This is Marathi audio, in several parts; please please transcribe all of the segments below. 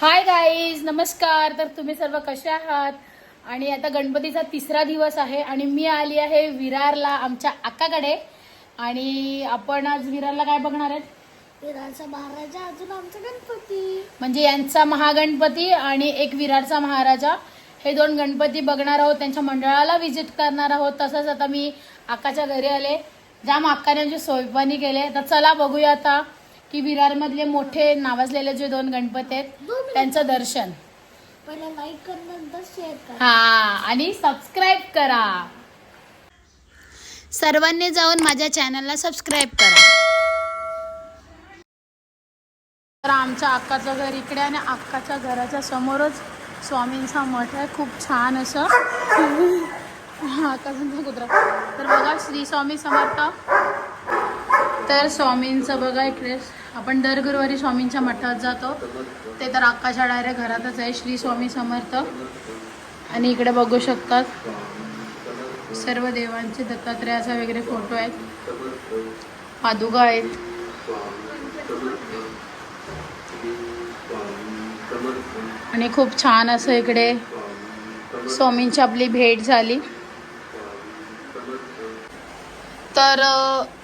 हाय गाईज नमस्कार. तर तुम्ही सर्व कसे आहात? आणि आता गणपतीचा तिसरा दिवस आहे आणि मी आली आहे विरारला आमच्या अक्काकडे आणि आपण आज विरारला काय बघणार आहेत? विराचा महाराजा अजून आमचा गणपती. म्हणजे यांचा महागणपती आणि एक विरारचा महाराजा. हे दोन गणपती बघणार आहोत त्यांच्या मंडळाला व्हिजिट करणार आहोत. तसंच आता मी अक्काच्या घरी आले. जाम अक्काने आमची सोयपाणी केले. तर चला बघूया आता. की विरारमधले मोठे नावाजलेले जे दोन गणपती आहेत त्यांचं दर्शन. लाईक कर शेअर हा आणि सबस्क्राईब करा. सर्वांनी जाऊन माझ्या चॅनलला सबस्क्राईब करा. तर आमच्या अक्काचं घर इकडे आणि अक्काच्या घराच्या समोरच स्वामींचा मठ आहे. खूप छान असं. हा कसं कुत्रा. तर बघा श्री स्वामी समर्थ. तर स्वामींचं बघा इकडे. आपण दर गुरुवारी स्वामींच्या मठात जातो. ते तर आकाशा डायरेक्ट घरातच आहे श्री स्वामी समर्थ. आणि इकडे बघू शकतात. सर्व देवांचे दत्तात्रयाचा वगैरे फोटो आहेत. पादुका आहेत. आणि खूप छान असं इकडे स्वामींची आपली भेट झाली. तर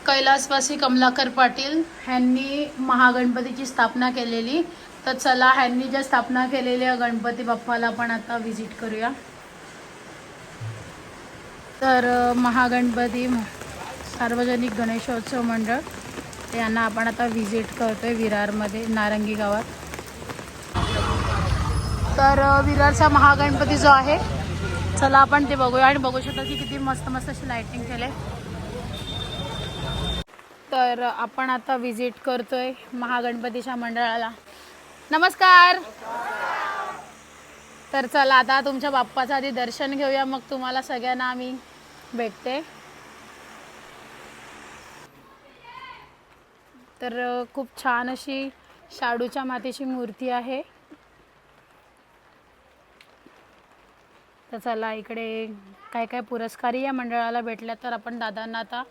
कैलासवासी कमलाकर पाटील ह्यांनी महागणपतीची स्थापना केलेली. तर चला ह्यांनी ज्या स्थापना केलेल्या गणपती बाप्पाला आपण आता व्हिजिट करूया. तर महागणपती सार्वजनिक गणेशोत्सव मंडळ यांना आपण आता व्हिजिट करतोय विरारमध्ये नारंगी गावात. तर विरारचा महागणपती जो आहे चला आपण ते बघूया आणि बघू शकतो की किती मस्त मस्त अशी लायटिंग केले तर आपण आता व्हिजिट करतोय महागणपतीच्या मंडळाला. नमस्कार! तर चला आता तुमच्या बाप्पाचं आधी दर्शन घेऊया मग तुम्हाला सगळ्यांना आम्ही भेटते. तर खूप छान अशी शाडूच्या मातेची मूर्ती आहे. तर चला इकडे काय काय पुरस्कारही या मंडळाला भेटल्या तर आपण दादांना आता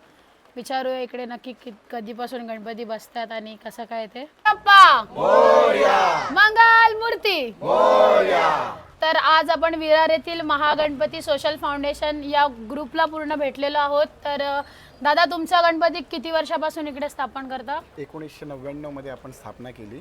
विचारूया इकडे नक्की कि- कधीपासून गणपती बसतात आणि कसं काय ते. बाप्पा मंगल मूर्ती! तर आज आपण विरार येथील महागणपती सोशल फाउंडेशन या ग्रुपला पूर्ण भेटलेलो आहोत. तर अ, दादा तुमचा गणपती किती वर्षापासून इकडे स्थापन करता? एकोणीसशे नव्याण्णवमध्ये आपण स्थापना केली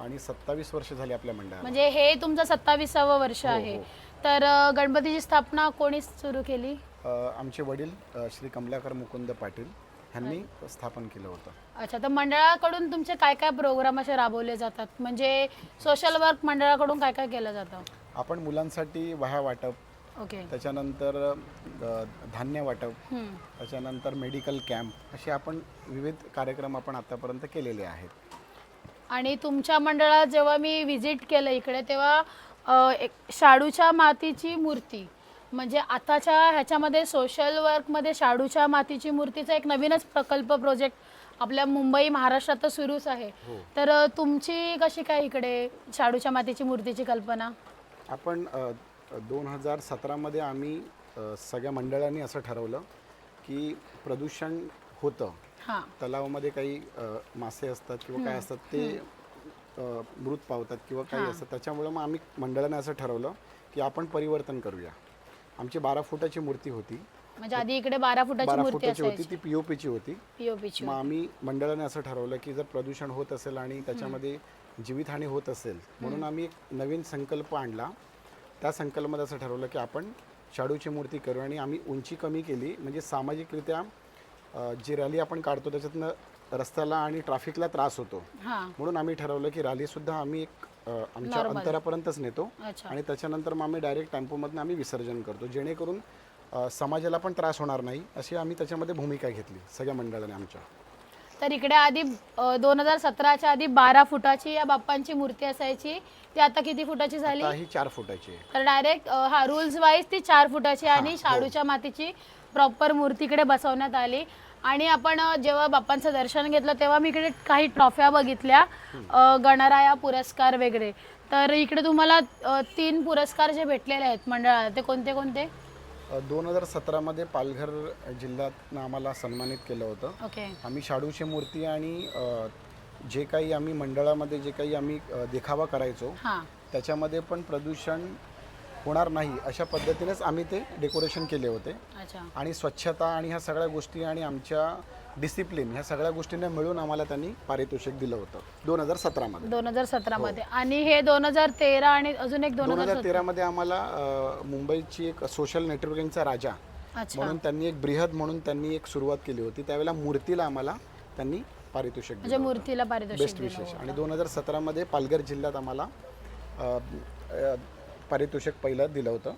आणि सत्तावीस वर्ष झाली आपल्या मंडळाला. म्हणजे हे तुमचं सत्तावीसावं वर्ष हो, आहे. हो. तर अ, गणपतीची स्थापना कोणी सुरू केली? अ, आमचे वडील अ, श्री कमलाकर मुकुंद पाटील. ह्यांनी स्थापन केलं होतं. अच्छा तर मंडळाकडून तुमचे काय काय प्रोग्राम असे राबवले जातात? म्हणजे सोशल वर्क मंडळाकडून काय काय केलं जातं? आपण मुलांसाठी वह्या वाटप ओके. त्याच्यानंतर अ, धान्य वाटप हम्म. त्याच्यानंतर मेडिकल कॅम्प असे आपण विविध कार्यक्रम आपण आतापर्यंत केलेले आहेत. आणि तुमच्या मंडळात जेव्हा मी व्हिजिट केलं इकडे तेव्हा अ, एक शाडूच्या मातीची मूर्ती म्हणजे आताच्या ह्याच्यामध्ये सोशल वर्कमध्ये शाडूच्या मातीची मूर्तीचा एक नवीनच प्रकल्प प्रोजेक्ट आपल्या मुंबई महाराष्ट्रात तर सुरूच आहे. हो. तर तुमची कशी काय इकडे शाडूच्या मातीची मूर्तीची कल्पना? आपण दोन हजार सतरामध्ये आम्ही सगळ्या मंडळांनी असं ठरवलं की प्रदूषण होतं. हां. तलावामध्ये काही मासे असतात किंवा काय असतात ते मृत पावतात किंवा काही. असतात. त्याच्यामुळं मग आम्ही मंडळाने असं ठरवलं की आपण परिवर्तन करूया. आमची बारा फुटाची मूर्ती होती. म्हणजे आधी इकडे बारा फुटाची बारा मूर्ती फुटाची होती असायची. ती पीओपीची होती. पीओपीची मग आम्ही मंडळाने असं ठरवलं की जर प्रदूषण होत असेल आणि त्याच्यामध्ये जीवितहानी होत असेल म्हणून आम्ही एक नवीन संकल्प आणला. त्या संकल्पामध्ये असं ठरवलं की आपण शाडूची मूर्ती करू आणि आम्ही उंची कमी केली. म्हणजे सामाजिकरित्या अ, जी रॅली आपण काढतो त्याच्यातनं रस्त्याला आणि ट्रॅफिकला त्रास होतो. हां. म्हणून आम्ही ठरवलं की रॅलीसुद्धा आम्ही एक अ, आमच्या. अंतरापर्यंतच नेतो अच्छा. आणि त्याच्यानंतर मग आम्ही डायरेक्ट टेम्पोमधनं आम्ही विसर्जन करतो. जेणेकरून अ, समाजाला पण त्रास होणार नाही अशी आम्ही त्याच्यामध्ये भूमिका घेतली सगळ्या मंडळाने आमच्या. तर इकडे आधी दोन हजार सतराच्या आधी बारा फुटाची या बाप्पांची मूर्ती असायची. ती आता किती फुटाची झाली? आता ही चार फुटाची आहे. तर डायरेक्ट हा रूल्स वाईज ती चार फुटाची आणि शाडूच्या मातीची प्रॉपर मूर्तीकडे बसवण्यात आली. आणि आपण जेव्हा बाप्पांचं दर्शन घेतलं तेव्हा मी इकडे काही ट्रॉफ्या बघितल्या गणराया पुरस्कार वगैरे. तर इकडे तुम्हाला अ, तीन पुरस्कार जे भेटलेले आहेत मंडळाला ते कोणते कोणते? दोन हजार सतरामध्ये पालघर जिल्ह्यातनं आम्हाला सन्मानित केलं होतं. ओके. आम्ही शाडूची मूर्ती आणि अ, जे काही आम्ही मंडळामध्ये जे काही आम्ही अ, देखावा करायचो हां. त्याच्यामध्ये पण प्रदूषण होणार नाही अशा पद्धतीनेच आम्ही ते डेकोरेशन केले होते. अच्छा. आणि स्वच्छता आणि ह्या सगळ्या गोष्टी आणि आमच्या डिसिप्लिन ह्या सगळ्या गोष्टींना मिळून आम्हाला त्यांनी पारितोषिक दिलं होतं. दोन हजार सतरामध्ये दोन हजार सतरा मध्ये आणि हे दोन हजार तेरा आणि अजून एक दोन दोन हजार हजार तेरामध्ये आम्हाला अ, मुंबईची एक सोशल नेटवर्किंगचा राजा अच्छा. म्हणून त्यांनी एक बृहद म्हणून त्यांनी एक सुरुवात केली होती. त्यावेळेला मूर्तीला आम्हाला त्यांनी पारितोषिक म्हणजे दिलं. मूर्तीला पारितोषिक बेस्ट दिलं विशेष आणि दोन हजार सतरामध्ये पालघर जिल्ह्यात आम्हाला अ, अ, पारितोषिक पहिलं दिलं होतं.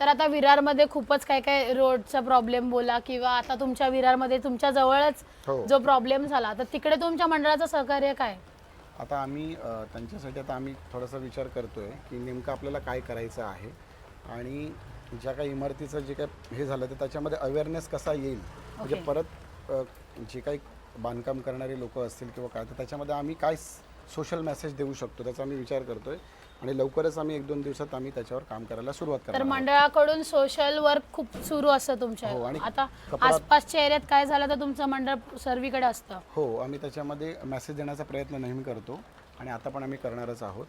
तर आता विरारमध्ये खूपच काय काय रोडचा प्रॉब्लेम बोला किंवा आता तुमच्या विरारमध्ये तुमच्या जवळच हो. जो प्रॉब्लेम झाला तर तिकडे तुमच्या मंडळाचं सहकार्य काय? आता आम्ही अ, त्यांच्यासाठी आता आम्ही थोडासा विचार करतोय की नेमकं आपल्याला काय करायचं आहे आणि ज्या काही इमारतीचं जे काही हे झालं तर त्याच्यामध्ये अवेअरनेस कसा येईल? म्हणजे Okay. परत अ, जे काही बांधकाम करणारे लोक असतील किंवा काय तर त्याच्यामध्ये आम्ही काय सोशल मेसेज देऊ शकतो त्याचा आम्ही विचार करतोय. आणि लवकरच आम्ही एक दोन दिवसात आम्ही त्याच्यावर काम करायला सुरुवात तर करणार. मंडळाकडून सोशल वर्क खूप सुरू असतं हो, तुमच्या आणि आता कपडा- आसपासच्या एरियात काय झालं तर तुमचं मंडळ सर्वीकडे असतं. हो आम्ही त्याच्यामध्ये मेसेज देण्याचा प्रयत्न नेहमी करतो आणि आता पण आम्ही करणारच आहोत.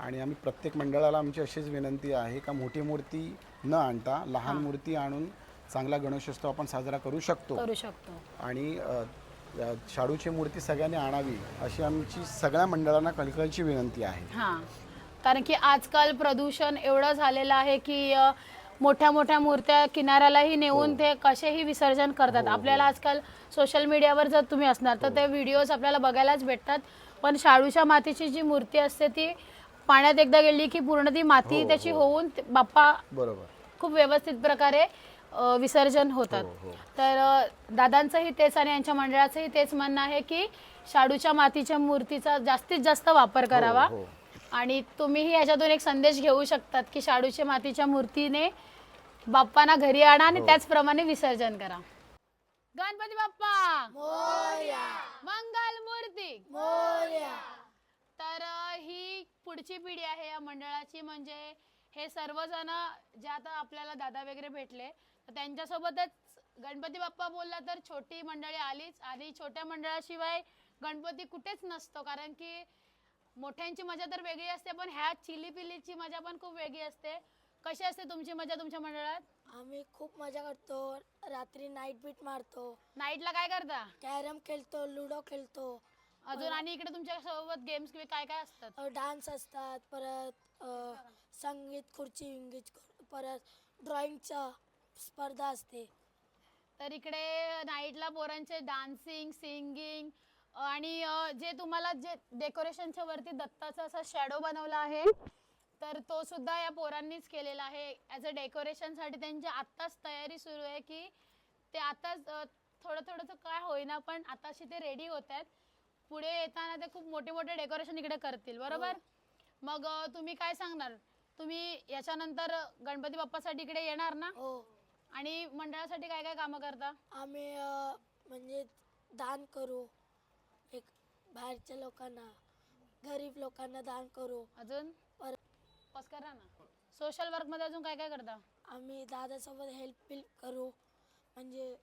आणि आम्ही प्रत्येक मंडळाला आमची अशीच विनंती आहे का मोठी मूर्ती न आणता लहान मूर्ती आणून चांगला गणेशोत्सव आपण साजरा करू शकतो. करू शकतो. आणि अ, अ, शाडूची मूर्ती सगळ्यांनी आणावी अशी आमची सगळ्या मंडळांना कळकळीची विनंती आहे. हां. कारण की आजकाल प्रदूषण एवढं झालेलं आहे की मोठ्या मोठ्या मूर्त्या किनाऱ्यालाही नेऊन ते कसेही विसर्जन करतात. आपल्याला आजकाल सोशल मीडियावर जर तुम्ही असणार तर ते व्हिडिओज आपल्याला बघायलाच भेटतात. पण शाडूच्या मातीची जी मूर्ती असते ती पाण्यात एकदा गेली की पूर्ण ती माती हो, त्याची हो. होऊन बाप्पा बरोबर. खूप व्यवस्थित प्रकारे विसर्जन होतात. हो, हो. तर दादांचंही तेच आणि यांच्या मंडळाचंही तेच म्हणणं आहे की शाडूच्या मातीच्या मूर्तीचा जास्तीत जास्त वापर करावा. हो. आणि तुम्हीही याच्यातून एक संदेश घेऊ शकतात की शाडूच्या मातीच्या मूर्तीने बाप्पांना घरी आणा आणि हो. त्याचप्रमाणे विसर्जन करा. गणपती बाप्पा! मंगल मूर्ती! तर ही पुढची पिढी आहे या मंडळाची. म्हणजे हे सर्वजण जे आता आपल्याला दादा वगैरे भेटले तर त्यांच्यासोबतच गणपती बाप्पा बोलला तर छोटी मंडळी आलीच. आणि छोट्या मंडळाशिवाय गणपती कुठेच नसतो. कारण की मोठ्यांची मजा तर वेगळी असते पण ह्या चिली पिलीची मजा पण खूप वेगळी असते. कशी असते तुमची मजा तुमच्या मंडळात? आम्ही खूप मजा करतो. रात्री नाईट बीट मारतो. नाईटला काय करता? कॅरम खेळतो लुडो खेळतो. अजून आणि इकडे तुमच्यासोबत गेम्स काय काय असतात? डान्स असतात परत अ, संगीत खुर्ची विंगीत परत ड्रॉइंगचा स्पर्धा असते. तर इकडे नाईटला पोरांचे डान्सिंग सिंगिंग आणि जे तुम्हाला जे डेकोरेशनच्या वरती दत्ताचा असा शॅडो बनवला आहे तर तो सुद्धा या पोरांनीच केलेला आहे. ॲज अ डेकोरेशनसाठी त्यांची आत्ताच तयारी सुरू आहे की ते आताच थोडं थोडंसं काय होईना पण आताशी ते रेडी होत आहेत. पुढे येताना ते खूप मोठे मोठे डेकोरेशन इकडे करतील बरोबर? मग अ, तुम्ही काय सांगणार? तुम्ही याच्यानंतर गणपती बाप्पासाठी इकडे येणार ना? हो. आणि मंडळासाठी काय काय कामं करता? आम्ही म्हणजे दान करू. बाहेरच्या लोकांना गरीब लोकांना दान करू. अजून? पर पस करा ना. सोशल वर्कमध्ये अजून काय काय करता? आम्ही दादासोबत हेल्प करू. म्हणजे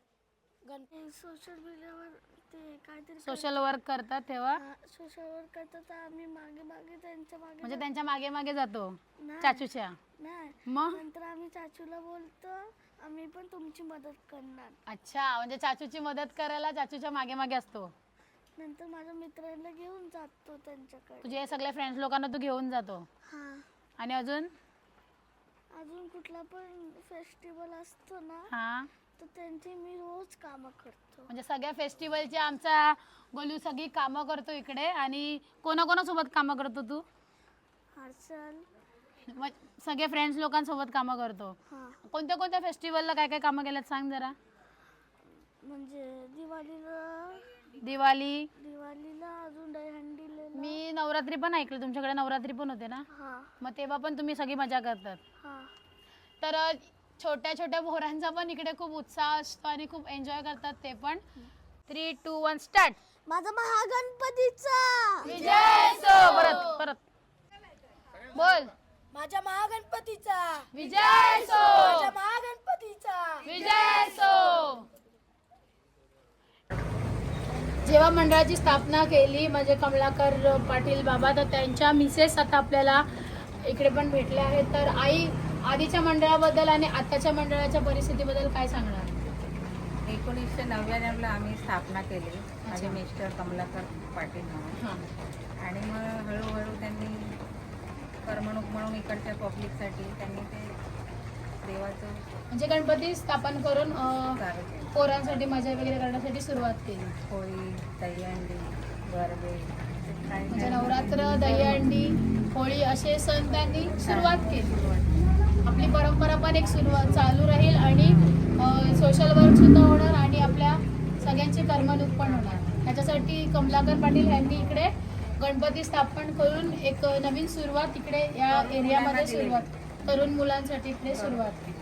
गण सोशल मीडियावर ते काहीतरी सोशल वर्क करतात तेव्हा? सोशल वर्क करतात तर आम्ही मागे मागे त्यांच्या मागे म्हणजे त्यांच्या मागे मागे जातो? नाही. चाचूच्या? नाही. मग? नंतर आम्ही चाचूला बोलतो आम्ही पण तुमची मदत करणार. अच्छा म्हणजे चाचूची मदत करायला चाचूच्या मागे मागे असतो. नंतर माझ्या मित्रांना घेऊन जातो त्यांच्याकडे. तुझे हे सगळे फ्रेंड्स लोकांना तू घेऊन जातो? हा. आणि अजून? अजून कुठला पण फेस्टिवल असतो ना हा. तर त्यांची मी रोज कामं करतो. म्हणजे सगळ्या फेस्टिवलची आमचा गोलू सगळी कामं करतो इकडे आणि कोणाकोणासोबत कामं करतो तू? हर्षल. मग सगळे फ्रेंड्स लोकांसोबत कामं करतो. हा. कोणत्या कोणत्या फेस्टिवलला काय काय कामं केल्यात सांग जरा. म्हणजे दिवाळीला दिवाळी दिवाळीला अजून दहीहंडीला मी नवरात्री पण ऐकलं तुमच्याकडे नवरात्री पण होते ना? हा. मग तेव्हा पण तुम्ही सगळी मजा करतात. हा. तर अ, छोट्या छोट्या पोरांचा पण इकडे खूप उत्साह असतो आणि खूप एन्जॉय करतात ते पण. थ्री टू वन स्टार्ट माझा महागणपतीचा. विजय सो परत परत. बोल. माझ्या महागणपतीचा. विजय सो. माझ्या महागणपतीचा. विजय सो. जेव्हा मंडळाची स्थापना केली म्हणजे कमलाकर पाटील बाबा तर त्यांच्या मिसेस आता आपल्याला इकडे पण भेटले आहेत. तर आई आधीच्या मंडळाबद्दल आणि आताच्या मंडळाच्या परिस्थितीबद्दल काय सांगणार? एकोणीसशे नव्याण्णवला आम्ही स्थापना केली माझे मिस्टर कमलाकर पाटील म्हणून. हां. आणि मग हळूहळू त्यांनी करमणूक म्हणून इकडच्या पब्लिकसाठी त्यांनी ते देवाचं म्हणजे गणपती स्थापन करून पोरांसाठी मजा वगैरे करण्यासाठी सुरुवात केली. होळी दहीहंडी गरबे म्हणजे नवरात्र दहीहंडी होळी असे सण त्यांनी सुरुवात केली. आपली परंपरा पण एक सुरुवात चालू राहील आणि सोशल वर्क सुद्धा होणार आणि आपल्या सगळ्यांची करमणूक पण होणार. ह्याच्यासाठी कमलाकर पाटील यांनी इकडे गणपती स्थापन करून एक नवीन सुरुवात इकडे या एरियामध्ये सुरुवात तरुण मुलांसाठी इकडे सुरुवात केली.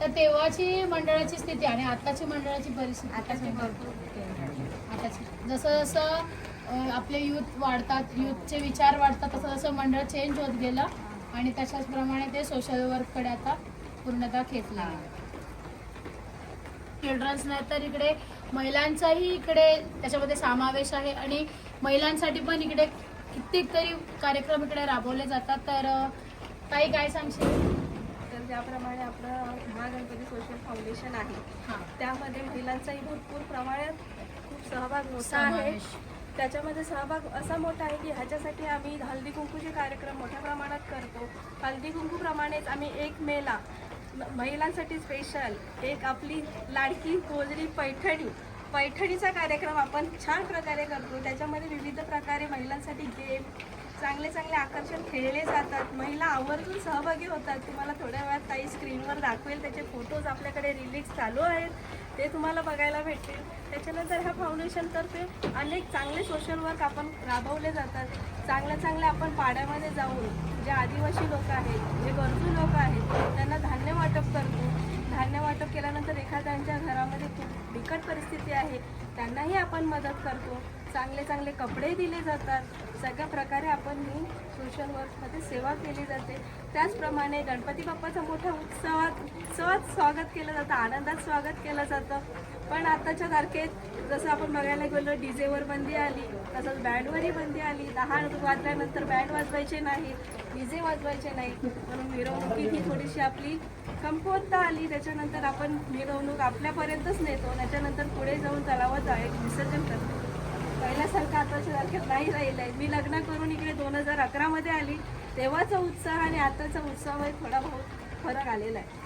तर तेव्हाची मंडळाची स्थिती आणि आताची मंडळाची परिस्थिती आता कशी ते आहे? भरपूर change झाले. आताची जसं जसं आपले युथ वाढतात युथचे विचार वाढतात तसं तसं मंडळ चेंज होत गेलं आणि तशाचप्रमाणे ते सोशल वर्ककडे आता पूर्णतः खेचलं चिल्ड्रन्स नाही तर इकडे महिलांचाही इकडे त्याच्यामध्ये समावेश आहे आणि महिलांसाठी पण इकडे कित्येक कार्यक्रम इकडे राबवले जातात. तर ताई काय सांगशील? तर ज्याप्रमाणे आपलं महागणपती सोशल फाउंडेशन आहे हां. त्यामध्ये महिलांचाही भरपूर प्रमाणात खूप सहभाग मोठा आहे. त्याच्यामध्ये सहभाग असा मोठा आहे की ह्याच्यासाठी आम्ही हळदी कुंकूचे कार्यक्रम मोठ्या प्रमाणात करतो. हळदी कुंकूप्रमाणेच आम्ही एक मेला म- महिलांसाठी स्पेशल एक आपली लाडकी गोजरी पैठणी पैठणीचा कार्यक्रम आपण छान प्रकारे करतो. त्याच्यामध्ये विविध प्रकारे महिलांसाठी गेम चांगले चांगले आकर्षण खेळले जातात. महिला आवर्जून सहभागी होतात. तुम्हाला थोड्या वेळात काही स्क्रीनवर दाखवेल. त्याचे फोटोज आपल्याकडे रिलीज चालू आहेत. ते तुम्हाला बघायला भेटतील. त्याच्यानंतर ह्या फाउंडेशनतर्फे अनेक चांगले सोशल वर्क आपण राबवले जातात. चांगल्या चांगल्या आपण पाड्यामध्ये जाऊन जे आदिवासी लोक आहेत जे गरजू लोक आहेत त्यांना धान्य वाटप करतो. धान्य वाटप केल्यानंतर एखाद्यांच्या घरामध्ये खूप बिकट परिस्थिती आहे. त्यांनाही आपण मदत करतो. चांगले चांगले कपडे दिले जातात. सगळ्या प्रकारे आपण ही सोशल वर्कमध्ये सेवा केली जाते. त्याचप्रमाणे गणपती बाप्पाचा मोठ्या उत्सवात उत्सवात स्वागत केलं जातं आनंदात स्वागत केलं जातं. पण आताच्या तारखेत जसं आपण बघायला गेलो डीजेवर बंदी आली तसंच बँडवरही बंदी आली. दहा वाजल्यानंतर बँड वाजवायचे नाही डीजे वाजवायचे नाही. म्हणून मिरवणुकीत ही थोडीशी आपली कमकुवतता आली. त्याच्यानंतर आपण मिरवणूक आपल्यापर्यंतच नेतो. त्याच्यानंतर पुढे जाऊन तलावात एक विसर्जन करतो. पहिल्यासारखं आताच्या तारखेत नाही राहिलं आहे मी लग्न करून इकडे दोन हजार अकरामध्ये आली तेव्हाचा उत्साह आणि आताचा उत्साहामध्ये थोडा बहुत फरक आलेला आहे.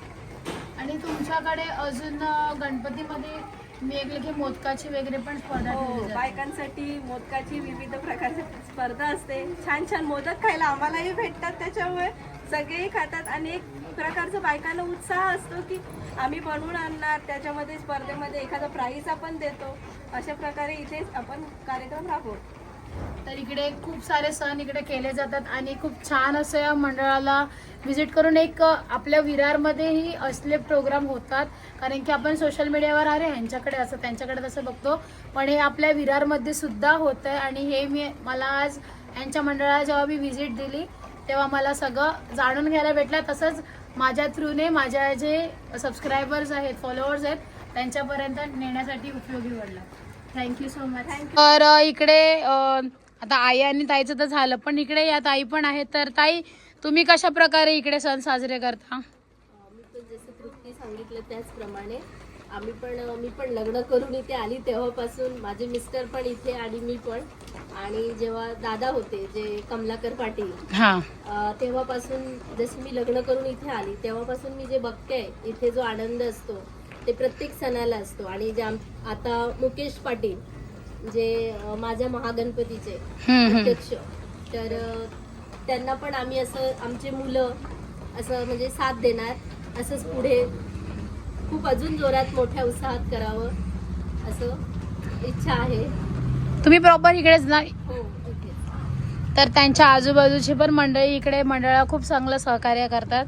आणि तुमच्याकडे अजून गणपतीमध्ये मी ऐकलं की मोदकाची वगैरे पण स्पर्धा हो. बायकांसाठी मोदकाची विविध प्रकारची स्पर्धा असते. छान छान मोदक खायला आम्हालाही भेटतात त्याच्यामुळे सगळेही खातात आणि एक प्रकारचा बायकांना उत्साह असतो की आम्ही बनवून आणणार त्याच्यामध्ये स्पर्धेमध्ये एखादा प्राईज आपण देतो. अशा प्रकारे इथे आपण कार्यक्रम राबवतो. तर इकडे खूप सारे सण इकडे केले जातात आणि खूप छान असं या मंडळाला व्हिजिट करून एक आपल्या विरारमध्येही असले प्रोग्राम होतात. कारण की आपण सोशल मीडियावर अरे ह्यांच्याकडे असं त्यांच्याकडे तसं बघतो. पण हे आपल्या विरारमध्ये सुद्धा होतं आहे आणि हे मी मला आज यांच्या मंडळाला जेव्हा मी व्हिजिट दिली तेव्हा मला सगळं जाणून घ्यायला भेटलं. तसंच माझ्या थ्रूने माझ्या जे सबस्क्रायबर्स आहेत फॉलोअर्स आहेत त्यांच्यापर्यंत नेण्यासाठी उपयोगी पडलं. थँक्यू सो मच तर इकडे आता आई आणि ताईचं तर झालं पण इकडे या ताई पण आहेत. तर ताई तुम्ही कशा प्रकारे इकडे सण साजरे करता? मी सांगितलं त्याचप्रमाणे आम्ही पण मी पण लग्न करून इथे आली तेव्हापासून. माझे मिस्टर पण इथे आणि मी पण. आणि जेव्हा दादा होते जे कमलाकर पाटील हा. अं, तेव्हापासून जसं मी लग्न करून इथे आली तेव्हापासून मी जे बघते इथे जो आनंद असतो ते प्रत्येक सणाला असतो. आणि जे आम आता मुकेश पाटील जे अं, माझ्या महागणपतीचे अध्यक्ष तर अं, त्यांना पण आम्ही असं आमचे मुलं असं म्हणजे साथ देणार असंच पुढे खूप अजून जोरात मोठ्या उत्साहात करावं असं इच्छा आहे. तुम्ही प्रॉपर इकडेच ना? हो इथेच. तर त्यांच्या आजूबाजूची पण मंडळी इकडे मंडळाला खूप चांगलं सहकार्य करतात.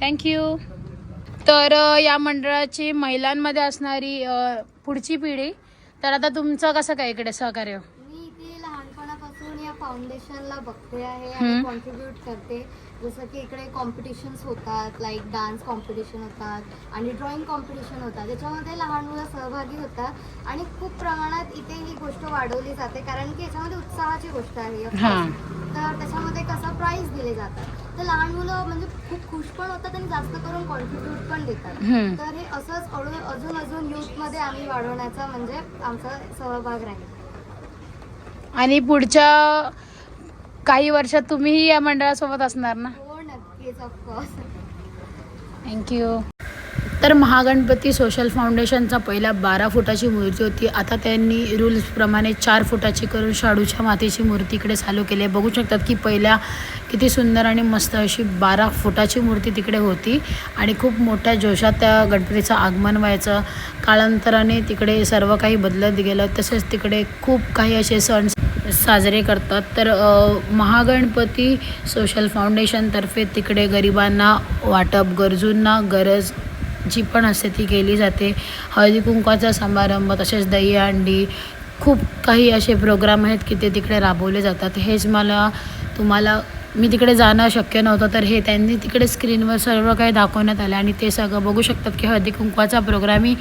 थँक्यू तर या मंडळाची महिलांमध्ये असणारी पुढची पिढी तर आता तुमचं कसं काय इकडे सहकार्य? मी इथे लहानपणापासून या फाउंडेशनला बघते आहे. आणि कॉन्ट्रीब्यूट करते. जसं की इकडे कॉम्पिटिशन्स होतात लाईक डान्स कॉम्पिटिशन होतात आणि ड्रॉइंग कॉम्पिटिशन होतात. त्याच्यामध्ये लहान मुलं सहभागी होतात आणि खूप प्रमाणात इथे ही गोष्ट वाढवली जाते. कारण की याच्यामध्ये उत्साहाची गोष्ट आहे हां. तर त्याच्यामध्ये कसं जातात. तर लहान मुलं म्हणजे खूप खुश पण होतात आणि जास्त करून कॉन्ट्रीब्यूट पण देतात. तर हे असंच अजून अजून youth-मध्ये आम्ही वाढवण्याचा म्हणजे आमचा सहभाग राहील. आणि पुढच्या काही वर्षात तुम्हीही या मंडळासोबत असणार ना? हो नक्कीच ऑफकोर्स थँक्यू तर महागणपती सोशल फाउंडेशनचा पहिला बारा फुटाची मूर्ती होती. आता त्यांनी रूल्सप्रमाणे चार फुटाची करून शाडूच्या मातीची मूर्ती इकडे चालू केली आहे. बघू शकतात की पहिल्या किती सुंदर आणि मस्त अशी बारा फुटाची मूर्ती तिकडे होती. आणि खूप मोठ्या जोशात त्या गणपतीचं आगमन व्हायचं. कालांतराने तिकडे सर्व काही बदलत गेलं. तसेच तिकडे खूप काही असे सण साजरे करतात. तर महागणपती सोशल फाउंडेशनतर्फे तिकडे गरिबांना वाटप गरजूंना गरज जी पण असते ती केली जाते. हळदी कुंकवाचा समारंभ तसेच दहीहंडी खूप काही असे प्रोग्राम आहेत की ते तिकडे राबवले जातात. हेच मला तुम्हाला मी तिकडे जाणं शक्य नव्हतं तर हे त्यांनी तिकडे स्क्रीनवर सर्व काही दाखवण्यात आलं आणि ते सगळं बघू शकतात की हळदी कुंकवाचा प्रोग्रामही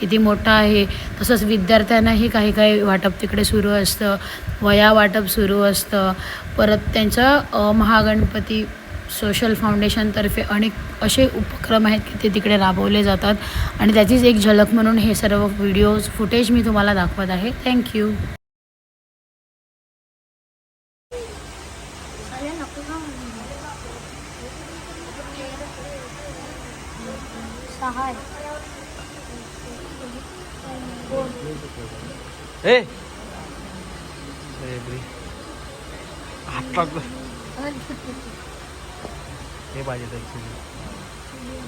किती मोठा आहे. तसंच विद्यार्थ्यांनाही काही काही वाटप तिकडे सुरू असतं वया वाटप सुरू असतं. परत त्यांचं महागणपती सोशल फाउंडेशनतर्फे अनेक असे उपक्रम आहेत की ते तिकडे राबवले जातात. आणि त्याचीच एक झलक म्हणून हे सर्व व्हिडिओज फुटेज मी तुम्हाला दाखवत आहे. थँक्यू ए. बापरे. लागलं हे पाहिजे ॲक्च्युली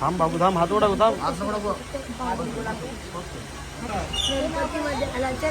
थांब बाबू थांब हात ओढा थांब. गणपतीमध्ये आलाच्या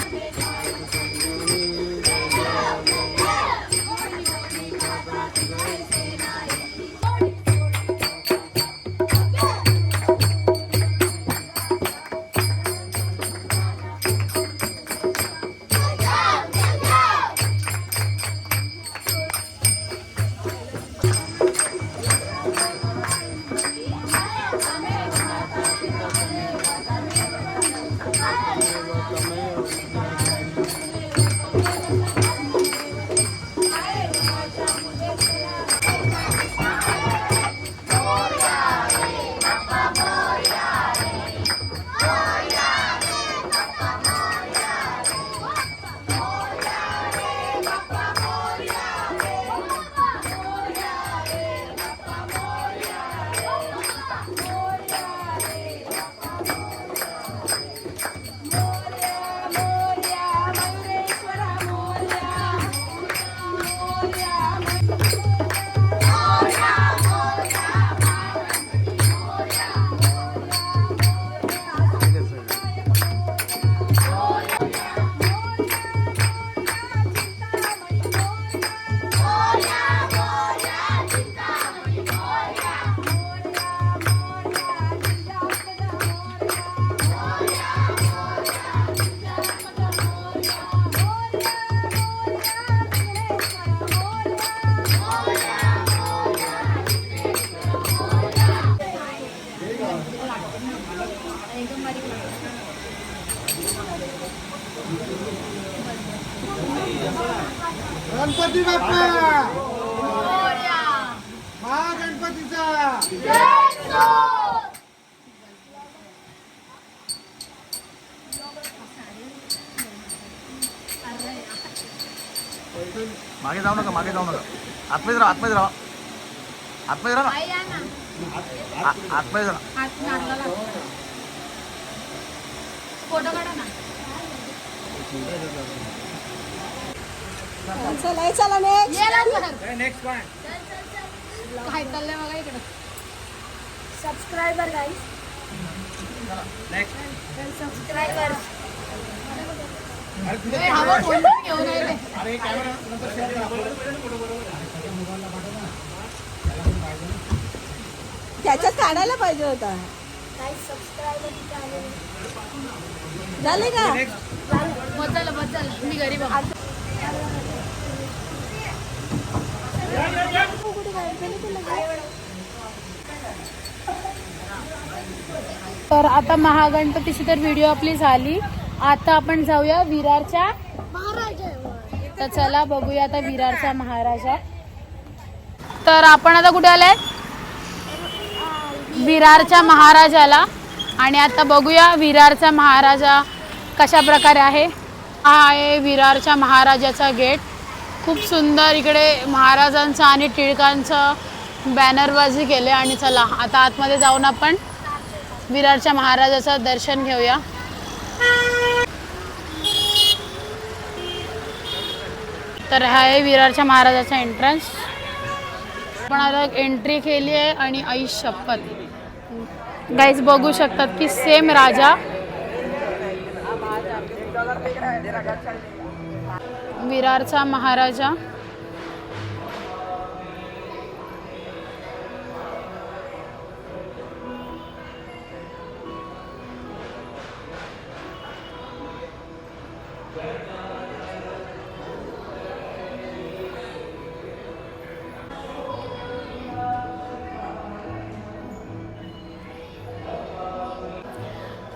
राहा आतमध्ये राहा. आतमध्ये राहा ना. आ- आतमध्ये लागतो. फोटो काढा ना. ये. काय चाललंय बघा इकडं. सबस्क्रायबर गाईस सबस्क्रायबर ए, हवा कोण घेऊन ये रे. त्याच्यात काढायला पाहिजे होता. झाले का? बदल मी घरी तर आता महागणपतीची तर व्हिडिओ आपली झाली. आता आपण जाऊया विरारच्या तर चला बघूया आता विरारचा महाराजा. तर आपण आता कुठे आलाय विरारच्या महाराजाला. आणि आता बघूया विरारचा महाराजा कशा प्रकारे आहे. हा आहे विरारच्या महाराजाचा गेट. खूप सुंदर इकडे महाराजांचं आणि टिळकांचं बॅनरबाजी केले. आणि चला आता आतमध्ये जाऊन आपण विरारच्या महाराजाचं दर्शन घेऊया. तर हा आहे विरारच्या महाराजाचा एंट्रन्स आपण आता एंट्री केली आहे आणि आई शपथ. गाईज बघू शकतात की सेम राजा. विरारचा महाराजा.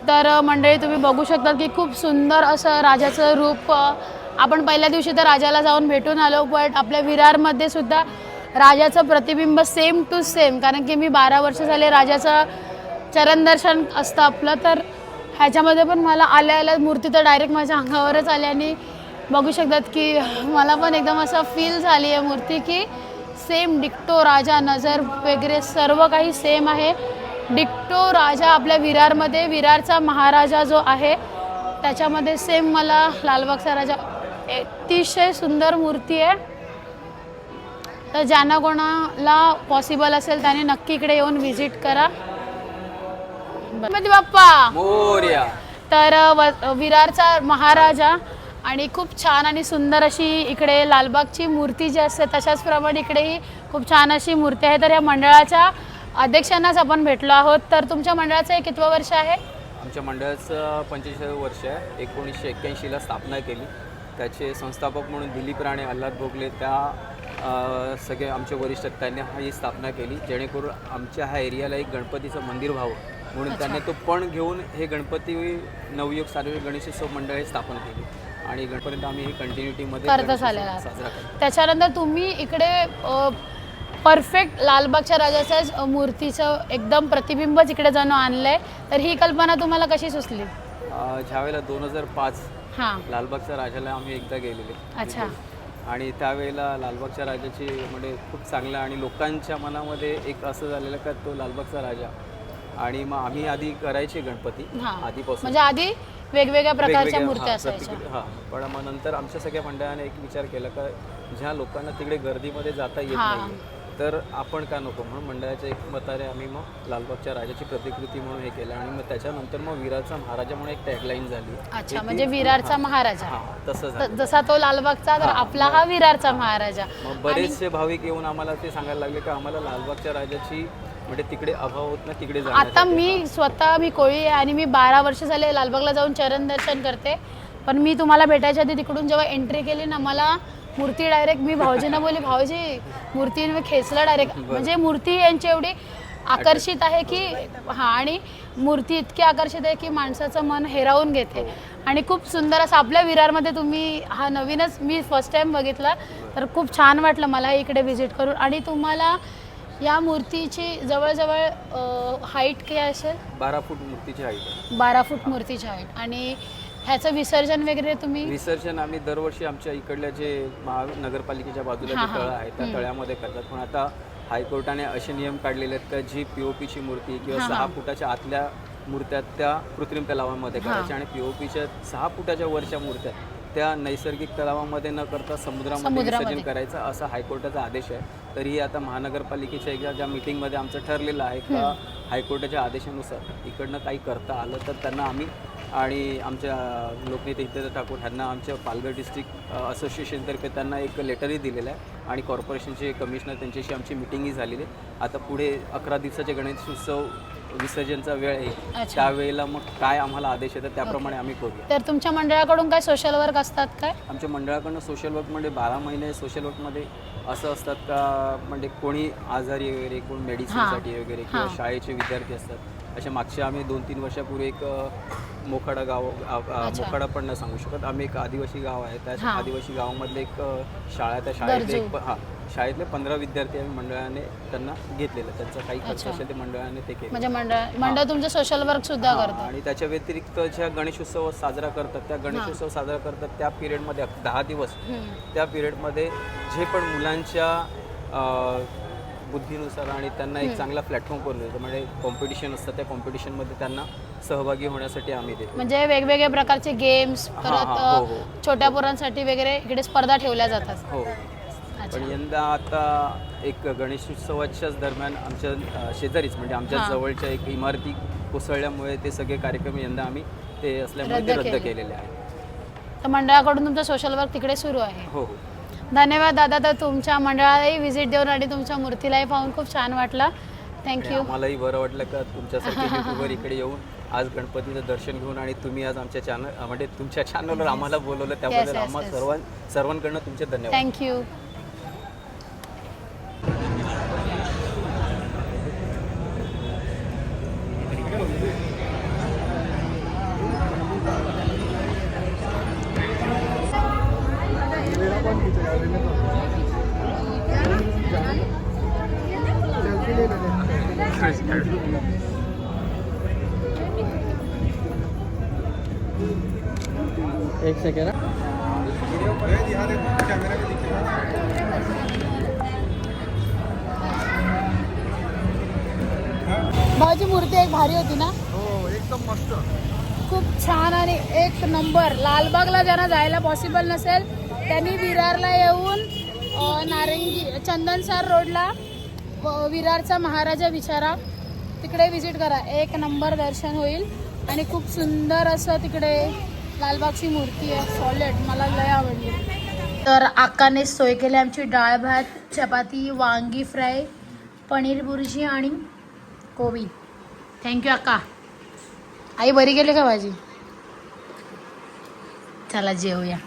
तर मंडळी तुम्ही बघू शकता की खूप सुंदर असं राजाचं रूप आपण पहिल्या दिवशी तर राजाला जाऊन भेटून आलो बट आपल्या विरारमध्ये सुद्धा राजाचं प्रतिबिंब सेम टू सेम कारण की मी बारा वर्ष झाले राजाचं चरण दर्शन असतं आपलं तर ह्याच्यामध्ये पण मला आल्या आल्या मूर्ती तर डायरेक्ट माझ्या अंगावरच आली आणि बघू शकतात की मला पण एकदम असं फील झाली आहे मूर्ती की सेम डिक्टो राजा नजर वगैरे सर्व काही सेम आहे. डिक्टो राजा आपल्या विरारमध्ये विरारचा महाराजा जो आहे त्याच्यामध्ये सेम मला लालबागचा राजा. अतिशय सुंदर मूर्ती आहे. तर ज्यांना कोणाला पॉसिबल असेल त्याने नक्की इकडे येऊन व्हिजिट करा. बाप्पा! मोर्या. तर विरारचा महाराजा आणि खूप छान आणि सुंदर अशी इकडे लालबागची मूर्ती जी असते तशाच प्रमाणे इकडेही खूप छान अशी मूर्ती आहे. तर या मंडळाच्या अध्यक्षांनाच आपण भेटलो आहोत. तर तुमच्या मंडळाचं हे कितवं वर्ष आहे? आमच्या मंडळाचं पंचेचाळीस वर्ष आहे. एकोणीसशे एक्क्याऐंशीला स्थापना केली. त्याचे संस्थापक म्हणून दिलीप राणे अल्हाद भोगले त्या सगळे आमचे वरिष्ठ त्यांनी हा स्थापना केली. जेणेकरून आमच्या ह्या एरियाला एक गणपतीचं मंदिर व्हावं म्हणून त्यांनी तो पण घेऊन हे गणपती नवयुग सार्वजनिक गणेशोत्सव मंडळ हे स्थापन केली. आणि गणपतीत आम्ही ही कंटिन्युटीमध्ये. साजरा करतो त्याच्यानंतर तुम्ही इकडे परफेक्ट लालबागच्या राजाच्याच अ, मूर्तीचं एकदम प्रतिबिंबच इकडे जणू आणलंय तर ही कल्पना तुम्हाला कशी सुचली? ज्यावेळेला दोन हजार पाच हां. लालबागच्या राजाला आम्ही एकदा गेलेले. अच्छा. आणि त्यावेळेला लालबागच्या राजाची म्हणजे खूप चांगलं आणि लोकांच्या मनामध्ये एक असं झालेलं का तो लालबागचा राजा. आणि मग आम्ही आधी करायचे गणपती आधीपासून. म्हणजे आधी वेगवेगळ्या प्रकारच्या मूर्त्या असायच्या. हां. पण मग नंतर आमच्या सगळ्या मंडळाने एक विचार केला का ज्या लोकांना तिकडे गर्दीमध्ये जाता येत. नाही तर आपण का नको म्हणून मंडळाच्या एक मताने आम्ही मग लालबागच्या राजाची प्रतिकृती म्हणून हे केलं आणि मग त्याच्यानंतर मग विरारचा महाराजा म्हणून एक टॅगलाईन झाली. अच्छा म्हणजे विरारचा महाराजा. तसं जसा तो लालबागचा तर आपला हा विरारचा महाराजा. मग बरेचसे भाविक येऊन आम्हाला ते सांगायला लागले की आम्हाला लालबागच्या राजाची म्हणजे तिकडे अभाव होत नाही तिकडे आता. मी स्वतः मी कोळी आहे आणि मी बारा वर्ष झाले लालबागला जाऊन चरण दर्शन करते. पण मी तुम्हाला भेटायच्या आधी तिकडून जेव्हा एंट्री केली ना मला मूर्ती डायरेक्ट मी भाऊजींना बोलली भाऊजी मूर्ती मी खेचला डायरेक्ट म्हणजे मूर्ती यांची एवढी आकर्षित आहे की हां आणि मूर्ती इतकी आकर्षित आहे की माणसाचं मन हेरावून घेते. आणि खूप सुंदर असं आपल्या विरारमध्ये तुम्ही हा नवीनच मी फर्स्ट टाईम बघितला तर खूप छान वाटलं मला इकडे व्हिजिट करून. आणि तुम्हाला या मूर्तीची जवळजवळ हाईट काय असेल? बारा फूट मूर्तीची हाईट बारा फूट मूर्तीची हाईट आणि ह्याचं विसर्जन वगैरे तुम्ही विसर्जन आम्ही दरवर्षी आमच्या इकडल्या जे महानगरपालिकेच्या बाजूला हा, जे हा. तळं आहे त्या तळ्यामध्ये करतात पण आता हायकोर्टाने असे नियम काढलेले आहेत का जी पी ओ पीची मूर्ती किंवा हा, हा. सहा फुटाच्या आतल्या मूर्त्या त्या कृत्रिम तलावामध्ये करायच्या आणि पी ओ पीच्या सहा फुटाच्या वरच्या मूर्त्या त्या नैसर्गिक तलावामध्ये न करता समुद्रामध्ये समुद्रामध्ये. विसर्जन करायचं असा हायकोर्टाचा आदेश आहे तरीही आता महानगरपालिकेच्या एकदा ज्या मिटिंगमध्ये आमचं ठरलेलं आहे का हायकोर्टाच्या आदेशानुसार इकडनं काही करता आलं तर त्यांना आम्ही आणि आमच्या लोकनेते हितेंद्र ठाकूर ह्यांना आमच्या पालघर डिस्ट्रिक्ट असोसिएशनतर्फे त्यांना एक लेटरही दिलेलं आहे आणि कॉर्पोरेशनचे कमिशनर त्यांच्याशी आमची मिटिंगही झालेली आहे. आता पुढे अकरा दिवसाचे गणेशोत्सव विसर्जनचा वेळ आहे. त्यावेळेला मग काय आम्हाला आदेश येतात त्याप्रमाणे आम्ही करूया. तर तुमच्या मंडळाकडून काय सोशल वर्क असतात काय? आमच्या मंडळाकडनं सोशल वर्कमध्ये बारा महिने सोशल वर्कमध्ये असं असतात का म्हणजे कोणी आजारी वगैरे कोण मेडिसिनसाठी वगैरे किंवा. शाळेचे विद्यार्थी असतात. अशा मागच्या आम्ही दोन तीन वर्षापूर्वी एक मोखाडा गाव. मोखाडा पण नाही सांगू शकत. आम्ही एक आदिवासी गाव आहे. त्या. आदिवासी गावामधले एक शाळा त्या शाळेतले. एक हां. शाळेतले पंधरा विद्यार्थी आम्ही मंडळाने त्यांना घेतलेलं. त्यांचा काही खर्च. असेल ते मंडळाने ते केलं म्हणजे मंडळ मंडळ तुमचं सोशल वर्क सुद्धा करतं. आणि त्याच्या व्यतिरिक्त ज्या गणेशोत्सव साजरा करतात त्या गणेशोत्सव साजरा करतात त्या पिरियडमध्ये दहा दिवस त्या पिरियडमध्ये जे पण मुलांच्या बुद्धीनुसार आणि त्यांना एक चांगला प्लॅटफॉर्म करून देतो. म्हणजे कॉम्पिटिशन असतं त्या कॉम्पिटिशनमध्ये त्यांना सहभागी होण्यासाठी आम्ही देतो म्हणजे वेगवेगळ्या प्रकारचे गेम्स परत हां, हो. छोट्या पोरांसाठी वगैरे इकडे स्पर्धा ठेवल्या जातात हो अच्छा. पण यंदा आता एक गणेशोत्सवाच्याच दरम्यान आमच्या अ, शेजारीच म्हणजे आमच्या हां. जवळच्या एक इमारती कोसळल्यामुळे ते सगळे कार्यक्रम यंदा आम्ही ते असल्यामुळे रद्द ते रद्द केले. केलेले आहेत तर मंडळाकडून तुमचं सोशल वर्क तिकडे सुरू आहे हो हो धन्यवाद दादा तर तुमच्या मंडळालाही व्हिजिट देऊन आणि तुमच्या मूर्तीलाही पाहून खूप छान वाटलं आणि थँक्यू आम्हालाही बरं वाटलं का युट्यूबर इकडे येऊन आज गणपतीचं दर्शन घेऊन आणि तुम्ही आज आमच्या चॅनल म्हणजे तुमच्या चॅनलवर आम्हाला बोलवलं त्याबद्दल yes, आम्हा yes. सर्वां सर्वांकडनं तुमचे धन्यवाद. थँक्यू एक सेकंड भाऊची मूर्ती एक भारी होती ना? हो एकदम मस्त. खूप छान आणि एक नंबर. लालबागला ज्यांना जायला पॉसिबल नसेल त्यांनी विरारला येऊन नारंगी चंदनसर रोडला विरारचा महाराजा विचारा. तिकडे विजिट करा. एक नंबर दर्शन होईल. आणि खूप सुंदर असं तिकडे लालबागची मूर्ती आहे सॉलिड मला लय आवडली. तर आकाने सोय केली आमची डाळ भात चपाती वांगी फ्राय पनीर बुर्जी आणि कोबी. थँक्यू अक्का आई बरी गेली का भाजी? चला जेवूया.